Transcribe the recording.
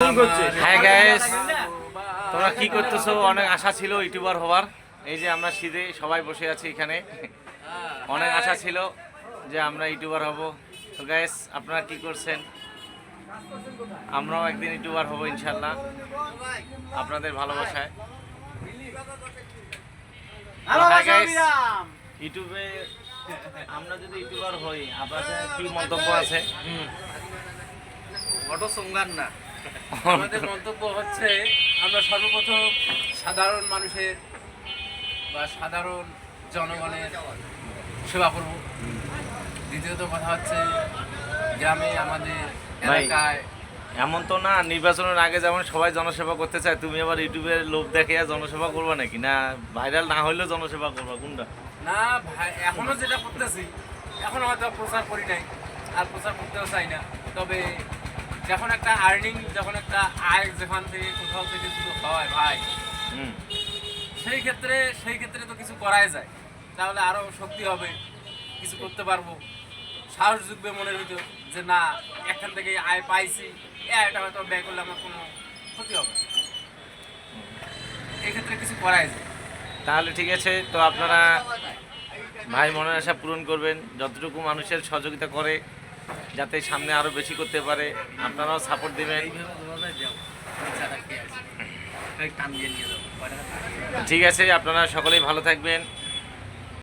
হ্যাঁ গ্যাস তোমরা কি করতেছো? অনেক আশা ছিল ইউটিউবার হওয়ার। এই যে আমরা শীতে সবাই বসে আছি এখানে। অনেক আশা ছিল যে আমরা ইউটিউবার হব। তো গ্যাস আপনারা কি করছেন? আমরাও একদিন ইউটিউবার হব ইনশাল্লাহ আপনাদের ভালোবাসায়। ইউটিউবে আমরা যদি ইউটিউবার হই আপনাদের কি মন্তব্য আছে? অটো সোঙ্গার না। আমাদের মন্তব্য হচ্ছে আমরা সর্বপ্রথম সাধারণ মানুষের বা সাধারণ জনগণের সেবা করব। দ্বিতীয়ত কথা হচ্ছে গ্রামে আমাদের এলাকায় এমন তো না নির্বাচনের আগে যেমন সবাই জনসেবা করতে চায় তুমি আবার ইউটিউবে লোভ দেখে জনসেবা করবা নাকি? না ভাইরাল না হইলেও জনসেবা করবা কোনটা? না ভাই এখনও যেটা করতেছি এখনও হয়তো প্রচার করি নাই আর প্রচার করতেও চাই না তবে যখন একটা আর্নিং যখন একটা আয় যেখান থেকে কোথাও থেকে শুরু হয় ভাই সেই ক্ষেত্রে সেই ক্ষেত্রে তো কিছু করাই যায়। তাহলে আরও শক্তি হবে কিছু করতে পারব। সাহস জুগবে মনের ভিতর যে না এখান থেকে আয় পাইছি এ আয়টা হয়তো ব্যয় করলে আমার কোনো ক্ষতি হবে। এই কিছু করাই যায়। তাহলে ঠিক আছে তো আপনারা ভাই মনের আশা পূরণ করবেন। যতটুকু মানুষের সহযোগিতা করে যাতে সামনে আরও বেশি করতে পারে। আপনারাও সাপোর্ট দেবেন। ঠিক আছে আপনারা সকলেই ভালো থাকবেন।